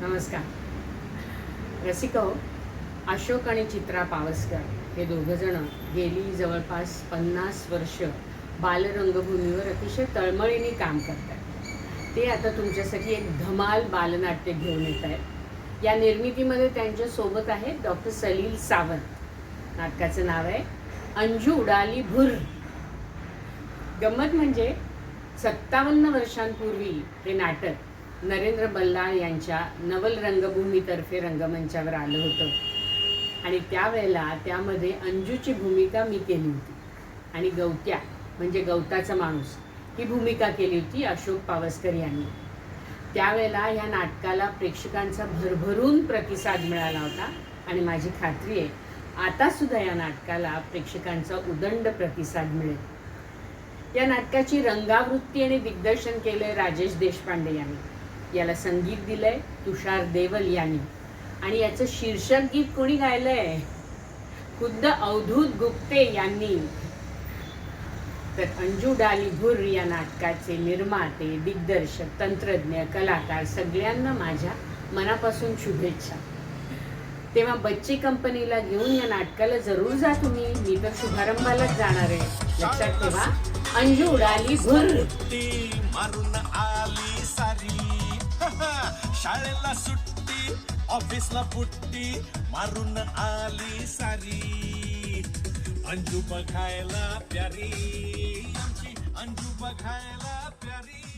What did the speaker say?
नमस्कार. रसिक अशोक आणि चित्रा पावसकर हे दोघंजणं गेली जवळपास पन्नास वर्ष बालरंगभूमीवर अतिशय तळमळीने काम करतात. ते आता तुमच्यासाठी एक धमाल बालनाट्य घेऊन येत आहेत. या निर्मितीमध्ये त्यांच्यासोबत आहे आहेत डॉक्टर सलील सावंत. नाटकाचं नाव आहे अंजू उडाली भुर. गंमत म्हणजे सत्तावन्न वर्षांपूर्वी हे नाटक नरेंद्र बल्लाळ यांच्या नवल रंगभूमीतर्फे रंगमंचावर आलं होतं. आणि त्यावेळेला त्यामध्ये अंजूची भूमिका मी केली होती. आणि गवत्या म्हणजे गवताचा माणूस ही भूमिका केली होती अशोक पावसकर यांनी. त्यावेळेला ह्या नाटकाला प्रेक्षकांचा भरभरून प्रतिसाद मिळाला होता. आणि माझी खात्री आहे आता सुद्धा या नाटकाला प्रेक्षकांचा उदंड प्रतिसाद मिळेल. या नाटकाची रंगावृत्ती आणि दिग्दर्शन केलंय राजेश देशपांडे यांनी. याला संगीत दिलंय तुषार देवल यांनी. आणि याचं शीर्षक गीत कोणी गायलंय? खुद्द अवधूत गुप्ते यांनी. तर अंजू डाली भुर या नाटकाचे निर्माते दिग्दर्शक तंत्रज्ञ कलाकार सगळ्यांना माझ्या मनापासून शुभेच्छा. तेव्हा बच्ची कंपनीला घेऊन या नाटकाला जरूर जा तुम्ही. मी तर शुभारंभालाच जाणार आहे. लक्षात ठेवा अंजू उडाली भुर शाळेला सुट्टी ऑफिसला पुट्टी मारून आली सारी. अंजू बघायला प्यारी आमची अंजू बघायला प्यारी.